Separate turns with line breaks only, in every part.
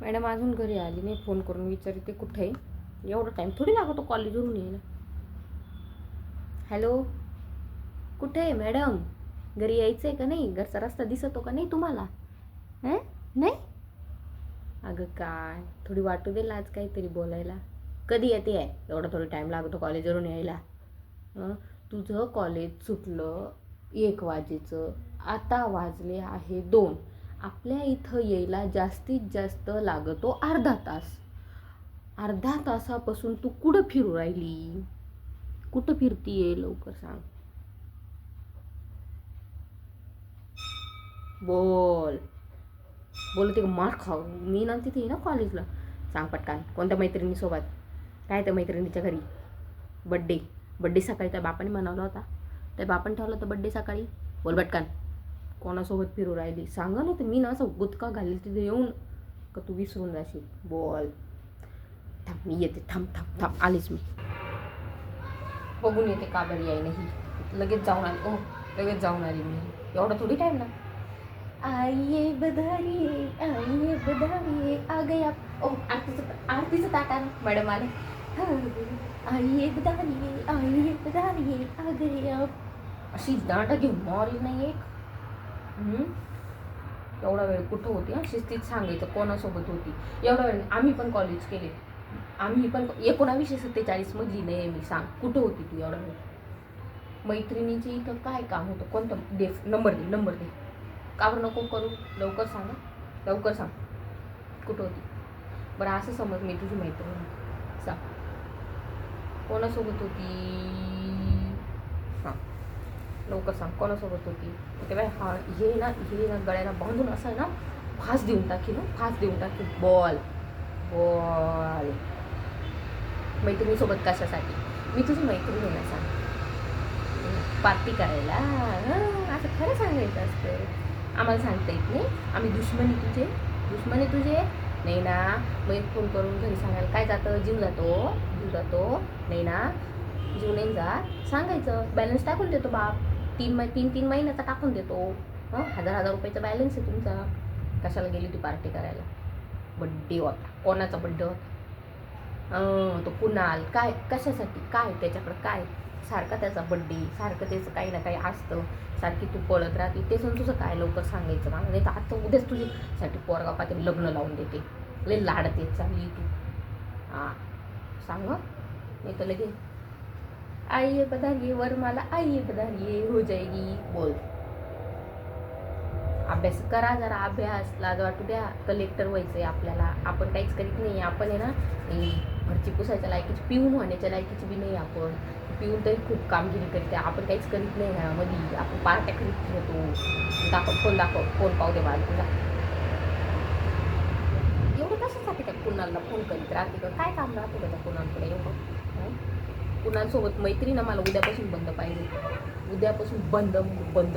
Madam अजून घरी आली नाही फोन करून विचारते कुठे आहे? एवढा टाईम थोडी लागतो कॉलेजवरून यायला. हॅलो कुठे आहे मॅडम? घरी यायचं आहे का नाही? घरचा रस्ता दिसतो का नाही तुम्हाला? हं? नाही? अगं काय थोडी वाटू दे आज काहीतरी बोलायला. कधी येते आहे? एवढा थोडी टाईम लागतो कॉलेजवरून यायला. तुझं कॉलेज सुटलं एक वाजेचं. आता वाजले आहे दोन. आपल्या इथं यायला जास्तीत जास्त लागतो अर्धा तास. अर्धा तासापासून तू कुठं फिरू राहिली? कुठं फिरतीये लवकर सांग. बोल. बोलते का? मार खाऊ. मी ना तिथे ना कॉलेजला सांग पटकान. कोणत्या मैत्रिणीसोबत काय त्या मैत्रिणीच्या घरी? बड्डे बड्डे सकाळी त्या बापाने मनवला होता. त्या बापाने ठेवला होता बड्डे सकाळी? बोल पटकान. कोणासोबत फिरू राहिली? सांगा ना ते मी ना असं गुतका घालील तिथे येऊन का तू विसरून जाशील? बोल. थांब मी येते. थांब थांब थांब. आलीच मी. बघून येते का बरी आहे नाही लगेच जाऊन आली. ओ लगेच जाऊन आली मी. एवढा थोडी टाईम ना? आइए बधाइए आइए बधाइए आ गया. ओ आरतीचं आरतीचं ताट आण मॅडम आले. आइए बधाइए आइए बधाइए आ गया. अशी दांडा घेऊन मारली नाही एक? एवढा वेळ कुठं होती हा? शिस्तीत सांगायचं कोणासोबत होती? एवढा वेळ आम्ही पण कॉलेज केले. आम्ही पण एकोणावीसशे सत्तेचाळीस मधली नाही मी सांग. कुठं होती तू एवढा वेळ? मैत्रिणीची इथं काय काम होतं? कोणतं? दे नंबर दे नंबर दे. का बरं नको करू. लवकर सांग लवकर सांग. कुठं होती? बरं असं समज मी तुझी मैत्रिणी सांग. कोणासोबत होती? हां लवकर सांग. कोणासोबत होती? ते बाय. हा हे ना हे ना गळ्याला बांधून असं ना फास देऊन टाकी ना फास देऊन टाकी. बॉल. बॉल. मैत्रिणीसोबत कशासाठी? मी तुझी मैत्रीण आहे सांग. पार्टी करायला. असं खरं सांगायचं असतं. आम्हाला सांगता येत नाही. आम्ही दुश्मनी तुझे. दुश्मनी तुझे. नाही ना मग फोन करून घरी सांगायला काय जातं? जीव जातो. जीव जातो. नाही ना जीव नाही जात. सांगायचं. बॅलन्स टाकून देतो बाप. तीन मै तीन तीन महिन्याचा टाकून देतो. हं? हजार हजार रुपयाचा बॅलन्स आहे तुमचा. कशाला गेली ती पार्टी करायला? बड्डे होता. कोणाचा बड्डे होता? तो कुणाल? काय कशासाठी? काय? त्याच्याकडं काय? सारखा त्याचा बड्डे सारखं त्याचं काही ना काही असतं. सारखी तू पळत राहते. ते पण तुझं काय लवकर सांगायचं मला? नाही तर आता उद्याच तुझ्यासाठी पोरगा पाते लग्न लावून देते. लय लाडते चांगली चालली तू. हां. सांग नाही तर लगे आइए बधाइए वर मला आइए बधाइए हो जाएगी। बोल। अभ्यास करा जरा अभ्यास लाज वाटू द्या. कलेक्टर व्हायचं आहे आपल्याला. आपण काहीच करीत नाही. आपण आहे ना घरची पुसायच्या लायकीची पिऊन होण्याच्या लायकीची बी नाही आपण. पिऊन तरी खूप कामगिरी करते. आपण काहीच करीत नाही घरामध्ये. आपण पार्ट्या करीत होतो दाखव फोन दाखव. फोन पाहू दे मला तुला. एवढं कशासाठी त्या कुणाला फोन करीत राहते काय काम राहते का त्या कुणाकडे एवढं? कुणासोबत कुणालसोबत मैत्री ना मला उद्यापासून बंद पाहिजे उद्यापासून बंद बंद.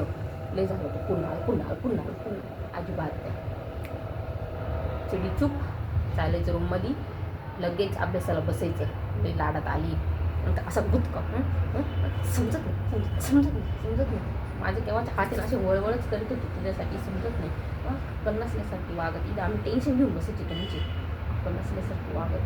लय झालं होतं. पुन्हा पुन्हा पुन्हा पुन्हा अजिबात नाही. चिडी चूप चालायचं रूममध्ये लगेच अभ्यासाला बसायचं. लई लाडात आली. नंतर असा गुतका समजत नाही. समजत समजत नाही. समजत नाही. माझे केव्हाच्या हातीन असे वळवळच करीत होते. तिच्यासाठी समजत नाही. आपण नसल्यासारखी वागत. इथं आम्ही टेन्शन घेऊन बसायची तुमची. आपण नसल्यासारखी वागत